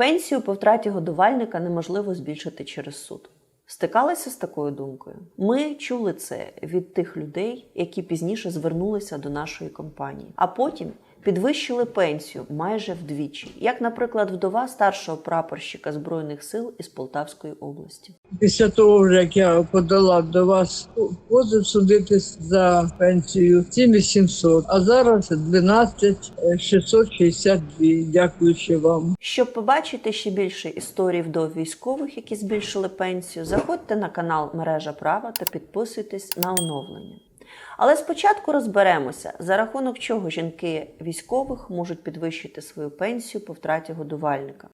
Пенсію по втраті годувальника неможливо збільшити через суд. Стикалися з такою думкою? Ми чули це від тих людей, які пізніше звернулися до нашої компанії, а потім підвищили пенсію майже вдвічі, як, наприклад, вдова старшого прапорщика збройних сил із Полтавської області. Після того, як я подала до вас позов судитись за пенсію 7800, а зараз 12 662, дякуючи вам. Щоб побачити ще більше історій вдов військових, які збільшили пенсію, заходьте на канал Мережа Права та підписуйтесь на оновлення. Але спочатку розберемося, за рахунок чого жінки військових можуть підвищити свою пенсію по втраті годувальника.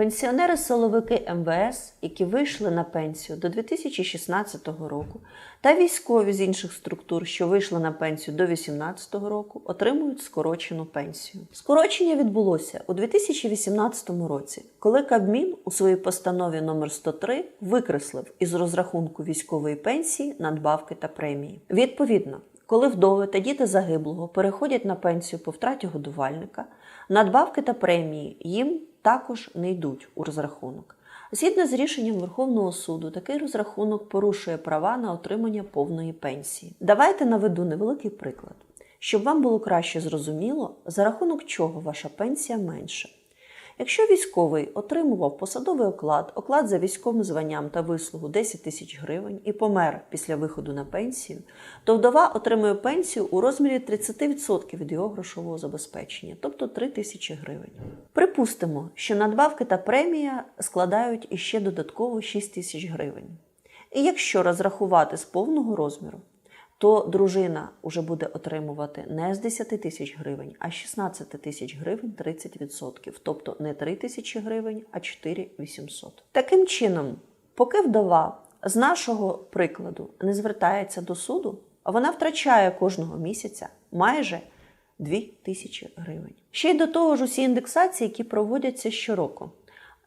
Пенсіонери-силовики МВС, які вийшли на пенсію до 2016 року, та військові з інших структур, що вийшли на пенсію до 2018 року, отримують скорочену пенсію. Скорочення відбулося у 2018 році, коли Кабмін у своїй постанові номер 103 викреслив із розрахунку військової пенсії надбавки та премії. Відповідно, коли вдови та діти загиблого переходять на пенсію по втраті годувальника, надбавки та премії їм також не йдуть у розрахунок. Згідно з рішенням Верховного суду, такий розрахунок порушує права на отримання повної пенсії. Давайте наведу невеликий приклад, щоб вам було краще зрозуміло, за рахунок чого ваша пенсія менша. Якщо військовий отримував посадовий оклад, оклад за військовим званням та вислугу 10 тисяч гривень і помер після виходу на пенсію, то вдова отримує пенсію у розмірі 30% від його грошового забезпечення, тобто 3 тисячі гривень. Припустимо, що надбавки та премія складають іще додатково 6 тисяч гривень. І якщо розрахувати з повного розміру, то дружина вже буде отримувати не з 10 тисяч гривень, а 16 тисяч гривень 30%, тобто не 3 тисячі гривень, а 4 800. Таким чином, поки вдова з нашого прикладу не звертається до суду, вона втрачає кожного місяця майже 2 тисячі гривень. Ще й до того ж усі індексації, які проводяться щороку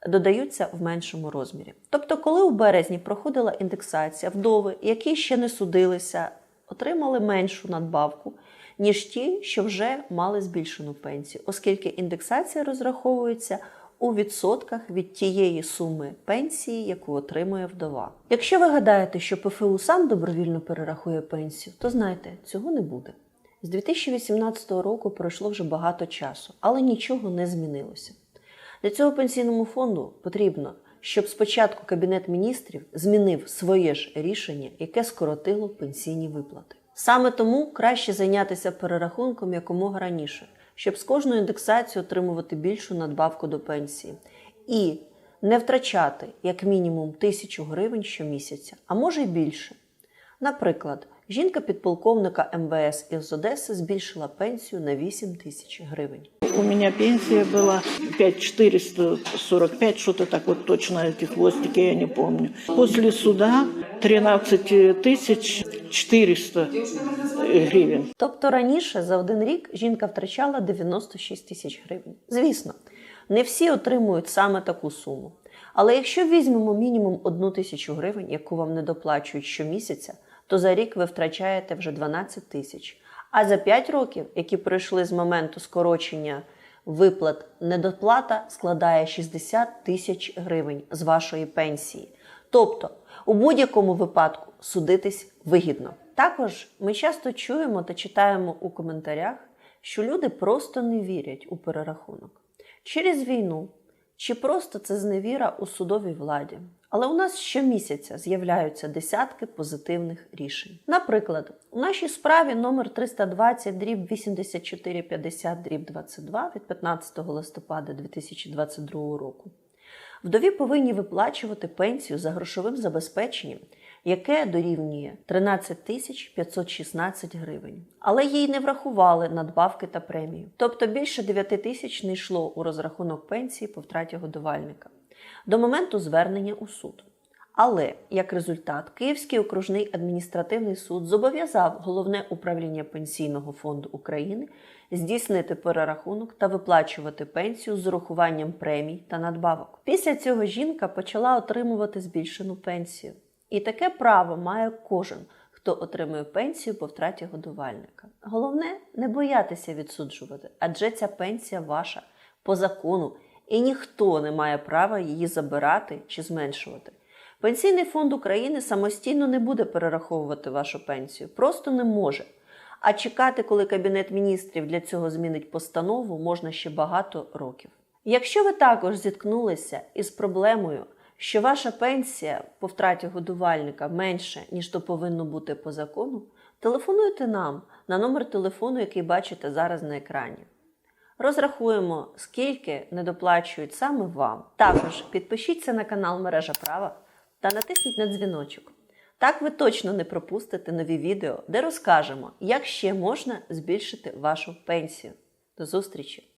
додаються в меншому розмірі. Тобто, коли у березні проходила індексація, вдови, які ще не судилися, отримали меншу надбавку, ніж ті, що вже мали збільшену пенсію, оскільки індексація розраховується у відсотках від тієї суми пенсії, яку отримує вдова. Якщо ви гадаєте, що ПФУ сам добровільно перерахує пенсію, то знайте, цього не буде. З 2018 року пройшло вже багато часу, але нічого не змінилося. Для цього пенсійному фонду потрібно, щоб спочатку Кабінет міністрів змінив своє ж рішення, яке скоротило пенсійні виплати. Саме тому краще зайнятися перерахунком якомога раніше, щоб з кожною індексацією отримувати більшу надбавку до пенсії і не втрачати як мінімум тисячу гривень щомісяця, а може й більше. Наприклад, жінка підполковника МВС із Одеси збільшила пенсію на 8 тисяч гривень. У меня пенсия была 5445, что-то так вот точно эти хвостики я не помню. После суда 13 тысяч 400 гривен. Тобто раніше за один рік жінка втрачала 96 тисяч гривень. Звісно, не всі отримують саме таку суму. Але якщо візьмемо мінімум одну тисячу гривень, яку вам не доплачують щомісяця, то за рік ви втрачаєте вже 12 тисяч. А за 5 років, які пройшли з моменту скорочення виплат, недоплата складає 60 тисяч гривень з вашої пенсії. Тобто, у будь-якому випадку судитись вигідно. Також ми часто чуємо та читаємо у коментарях, що люди просто не вірять у перерахунок через війну чи просто це зневіра у судовій владі. Але у нас щомісяця з'являються десятки позитивних рішень. Наприклад, у нашій справі номер 320 дріб 8450 дріб 22 від 15 листопада 2022 року. Вдові повинні виплачувати пенсію за грошовим забезпеченням, яке дорівнює 13 тисяч 516 гривень. Але їй не врахували надбавки та премію. Тобто більше 9 тисяч не йшло у розрахунок пенсії по втраті годувальника до моменту звернення у суд. Але як результат, Київський окружний адміністративний суд зобов'язав головне управління Пенсійного фонду України здійснити перерахунок та виплачувати пенсію з урахуванням премій та надбавок. Після цього жінка почала отримувати збільшену пенсію. І таке право має кожен, хто отримує пенсію по втраті годувальника. Головне не боятися відсуджувати, адже ця пенсія ваша по закону, і ніхто не має права її забирати чи зменшувати. Пенсійний фонд України самостійно не буде перераховувати вашу пенсію, просто не може. А чекати, коли Кабінет міністрів для цього змінить постанову, можна ще багато років. Якщо ви також зіткнулися із проблемою, що ваша пенсія по втраті годувальника менше, ніж то повинно бути по закону, телефонуйте нам на номер телефону, який бачите зараз на екрані. Розрахуємо, скільки недоплачують саме вам. Також підпишіться на канал Мережа Права та натисніть на дзвіночок. Так ви точно не пропустите нові відео, де розкажемо, як ще можна збільшити вашу пенсію. До зустрічі!